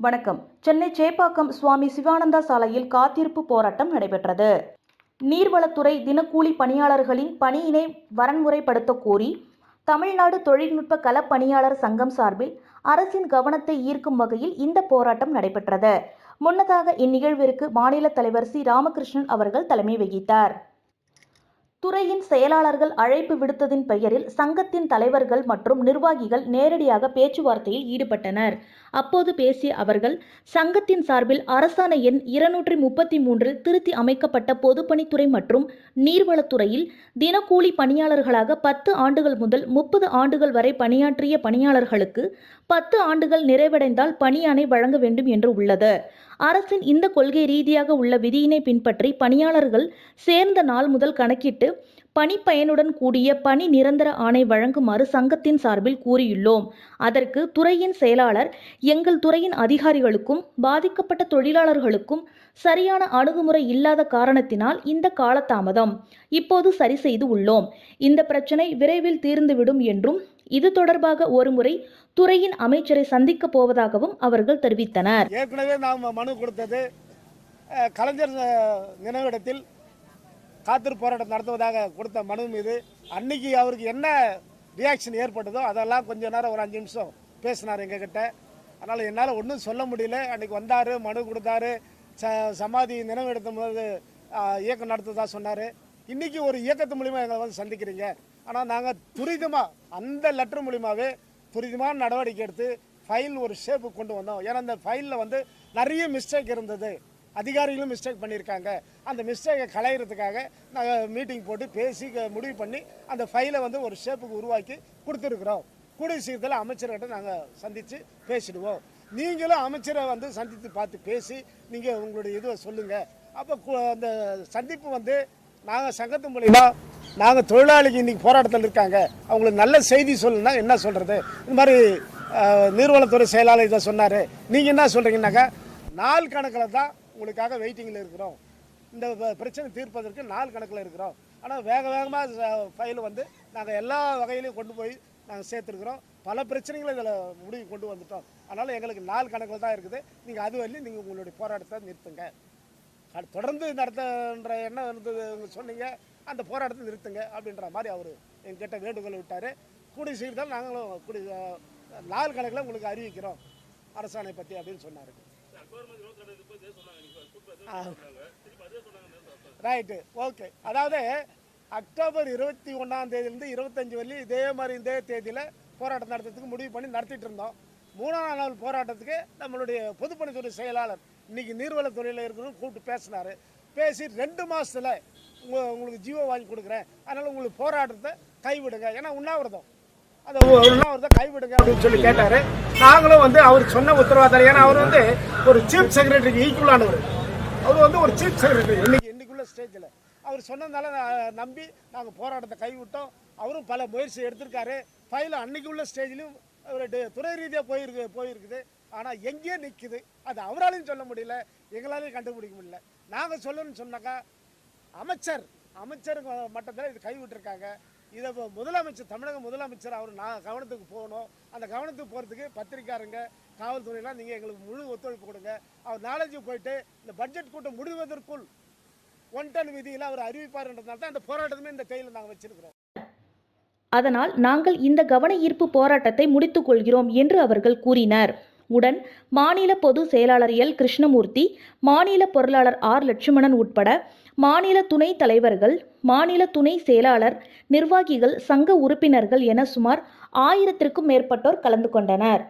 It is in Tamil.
வணக்கம். சென்னை சேப்பாக்கம் சுவாமி சிவானந்தா சாலையில் காத்திருப்பு போராட்டம் நடைபெற்றது. நீர்வளத்துறை தினக்கூலி பணியாளர்களின் பணியினை வரன்முறைப்படுத்த கோரி தமிழ்நாடு தொழில்நுட்ப களப் பணியாளர் சங்கம் சார்பில் அரசின் கவனத்தை ஈர்க்கும் வகையில் இந்த போராட்டம் நடைபெற்றது. முன்னதாக இந்நிகழ்விற்கு மாநில தலைவர் சி. ராமகிருஷ்ணன் அவர்கள் தலைமை வகித்தார். துறையின் செயலாளர்கள் அழைப்பு விடுத்ததின் பெயரில் சங்கத்தின் தலைவர்கள் மற்றும் நிர்வாகிகள் நேரடியாக பேச்சுவார்த்தையில் ஈடுபட்டனர். அப்போது பேசிய அவர்கள் சங்கத்தின் சார்பில் அரசாணை எண் இருநூற்றி முப்பத்தி மூன்றில் திருத்தி அமைக்கப்பட்ட பொதுப்பணித்துறை மற்றும் நீர்வளத்துறையில் தினக்கூலி பணியாளர்களாக பத்து ஆண்டுகள் முதல் முப்பது ஆண்டுகள் வரை பணியாற்றிய பணியாளர்களுக்கு பத்து ஆண்டுகள் நிறைவடைந்தால் பணியாணை வழங்க வேண்டும் என்று உள்ளது. அரசின் இந்த கொள்கை ரீதியாக உள்ள விதியினை பின்பற்றி பணியாளர்கள் சேர்ந்த நாள் முதல் கணக்கிட்டு பணிப்பயனுடன் கூடிய பணி நிரந்தர ஆணை வழங்குமாறு சங்கத்தின் சார்பில் கூறியுள்ளோம். அதற்கு துறையின் செயலாளர் எங்கள் துறையின் அதிகாரிகளுக்கும் பாதிக்கப்பட்ட தொழிலாளர்களுக்கும் சரியான அணுகுமுறை இல்லாத காரணத்தினால் இந்த காலதாமதம் இப்போது சரி செய்து உள்ளோம். இந்த பிரச்சனை விரைவில் தீர்ந்துவிடும் என்றும் இது தொடர்பாக ஒருமுறை துறையின் அமைச்சரை சந்திக்கப் போவதாகவும் அவர்கள் தெரிவித்தனர். ஏற்கனவே நாம் மனு கொடுத்தது கலைஞர் நினைவிடத்தில் காத்திரு போராட்டம் நடத்துவதாக கொடுத்த மனு மீது அன்னைக்கு அவருக்கு என்ன ரியாக்ஷன் ஏற்பட்டதோ அதெல்லாம் கொஞ்ச நேரம் ஒரு அஞ்சு நிமிஷம் பேசினார் எங்ககிட்ட. அதனால் என்னால் ஒன்றும் சொல்ல முடியல. அன்னைக்கு வந்தார் மனு கொடுத்தாரு ச சமாதி நினைவிடத்தும் போது இயக்கம் நடத்துதா சொன்னார். இன்னைக்கு ஒரு இயக்கத்து மூலிமா எங்களை வந்து சந்திக்கிறீங்க. ஆனால் நாங்கள் துரிதமாக அந்த லெட்டர் மூலிமாவே துரிதமான நடவடிக்கை எடுத்து ஃபைல் ஒரு ஷேப்பு கொண்டு வந்தோம். ஏன்னா அந்த ஃபைலில் வந்து நிறைய மிஸ்டேக் இருந்தது. அதிகாரிகளும் மிஸ்டேக் பண்ணியிருக்காங்க. அந்த மிஸ்டேக்கை களையிறதுக்காக நாங்கள் மீட்டிங் போட்டு பேசி க- முடிவு பண்ணி அந்த ஃபைலை வந்து ஒரு ஷேப்புக்கு உருவாக்கி கொடுத்துருக்குறோம். கூடிய சீக்கிரத்தில் அமைச்சர்கிட்ட நாங்கள் சந்தித்து பேசிடுவோம். நீங்களும் அமைச்சரை வந்து சந்தித்து பார்த்து பேசி நீங்கள் உங்களுடைய இதுவை சொல்லுங்கள் அப்போ அந்த சந்திப்பு வந்து நாங்கள் சங்கத்து மூலியமாக நாங்கள் தொழிலாளிக்கு இன்னைக்கு போராட்டத்தில் இருக்காங்க. அவங்களுக்கு நல்ல செய்தி சொல்லணும்னா என்ன சொல்கிறது இந்த மாதிரி நீர்வளத்துறை செயலாளர் இதை சொன்னார். நீங்கள் என்ன சொல்கிறீங்கன்னாக்கா நாள் கணக்கில் தான் உங்களுக்காக வெயிட்டிங்கில் இருக்கிறோம். இந்த பிரச்சனை தீர்ப்பதற்கு நாள் கணக்கில் இருக்கிறோம். ஆனால் வேக வேகமாக ஃபைல் வந்து நாங்கள் எல்லா வகையிலையும் கொண்டு போய் நாங்கள் சேர்த்துருக்குறோம். பல பிரச்சனைகளை இதில் முடிவு கொண்டு வந்துட்டோம். அதனால் எங்களுக்கு நாள் கணக்கில் தான் இருக்குது. நீங்கள் அது வரலையும் நீங்கள் உங்களுடைய போராட்டத்தை நிறுத்துங்க. தொடர்ந்து நடத்துன்ற எண்ணம் இருந்தது சொன்னீங்க. அந்த போராட்டத்தை நிறுத்துங்க அப்படின்ற மாதிரி அவர் எங்கிட்ட வேண்டுகோள் விட்டார். கூடிய சீக்கிரத்தில் நாங்களும் கூடிய நாள் கணக்கில் உங்களுக்கு அறிவிக்கிறோம் அரசாணை பற்றி அப்படின்னு சொன்னார். Right okay. அதாவது அக்டோபர் இருபத்தி ஒன்றாம் தேதியிலேருந்து இருபத்தஞ்சி வரலி இதே மாதிரி இதே தேதியில் போராட்டம் நடத்துறதுக்கு முடிவு பண்ணி நடத்திட்டு இருந்தோம். மூணாம் நாள் போராட்டத்துக்கு நம்மளுடைய பொதுப்பணித்துறை செயலாளர் இன்னைக்கு நீர்வளத்துறையில் இருக்கிறவங்க கூப்பிட்டு பேசினார். பேசி ரெண்டு மாதத்தில் உங்கள் உங்களுக்கு ஜீவோ வாங்கி கொடுக்குறேன். அதனால் உங்களுக்கு போராட்டத்தை கைவிடுங்க. ஏன்னா உண்ணாவிரதம். அந்த உண்ணாவிரதம் கைவிடுங்க அப்படின்னு சொல்லி கேட்டார். நாங்களும் வந்து அவர் சொன்ன உத்தரவாதம் ஏன்னா அவர் வந்து ஒரு சீஃப் செக்ரட்டரிக்கு ஈக்குவலானவர் அவர் வந்து ஒரு சீஃப் செக்ரட்டரி இன்னைக்கு இன்னைக்குள்ள ஸ்டேஜில் அவர் சொன்னதால நம்பி நாங்கள் போராட்டத்தை கைவிட்டோம். அவரும் பல முயற்சி எடுத்திருக்காரு. ஃபைல் அன்னைக்கு உள்ள ஸ்டேஜ்லையும் அவர் துறை ரீதியாக போயிருக்கு போயிருக்குது. ஆனால் எங்கேயே நிற்குது அது அவராலையும் சொல்ல முடியல. எங்களாலையும் கண்டுபிடிக்க முடியல. நாங்கள் சொல்லணும்னு சொன்னாக்கா அமைச்சர் அமைச்சர் மட்டத்தில் இது கைவிட்டிருக்காங்க. இதை முதலமைச்சர் தமிழக முதலமைச்சர் அவர் நான் கவனத்துக்கு போகணும். அந்த கவனத்துக்கு போகிறதுக்கு பத்திரிக்காரங்க காவல்துறையெல்லாம் நீங்கள் எங்களுக்கு முழு ஒத்துழைப்பு கொடுங்க. அவர் நாலேஜ் போயிட்டு இந்த பட்ஜெட் கூட்டம் முடிவதற்குள் ஒன் டன் விதியில் அவர் அறிவிப்பார்ன்றதுனால தான் இந்த போராட்டமே இந்த கையில் நாங்கள் வச்சிருக்கிறோம். அதனால் நாங்கள் இந்த கவன ஈர்ப்பு போராட்டத்தை முடித்துக் கொள்கிறோம் என்று அவர்கள் கூறினர். உடன் மாநில பொது செயலாளர் எல். கிருஷ்ணமூர்த்தி மாநில பொருளாளர் ஆர். லட்சுமணன் உட்பட மாநில துணைத் தலைவர்கள் மாநில துணை செயலாளர் நிர்வாகிகள் சங்க உறுப்பினர்கள் என சுமார் ஆயிரத்திற்கும் மேற்பட்டோர் கலந்து கொண்டனர்.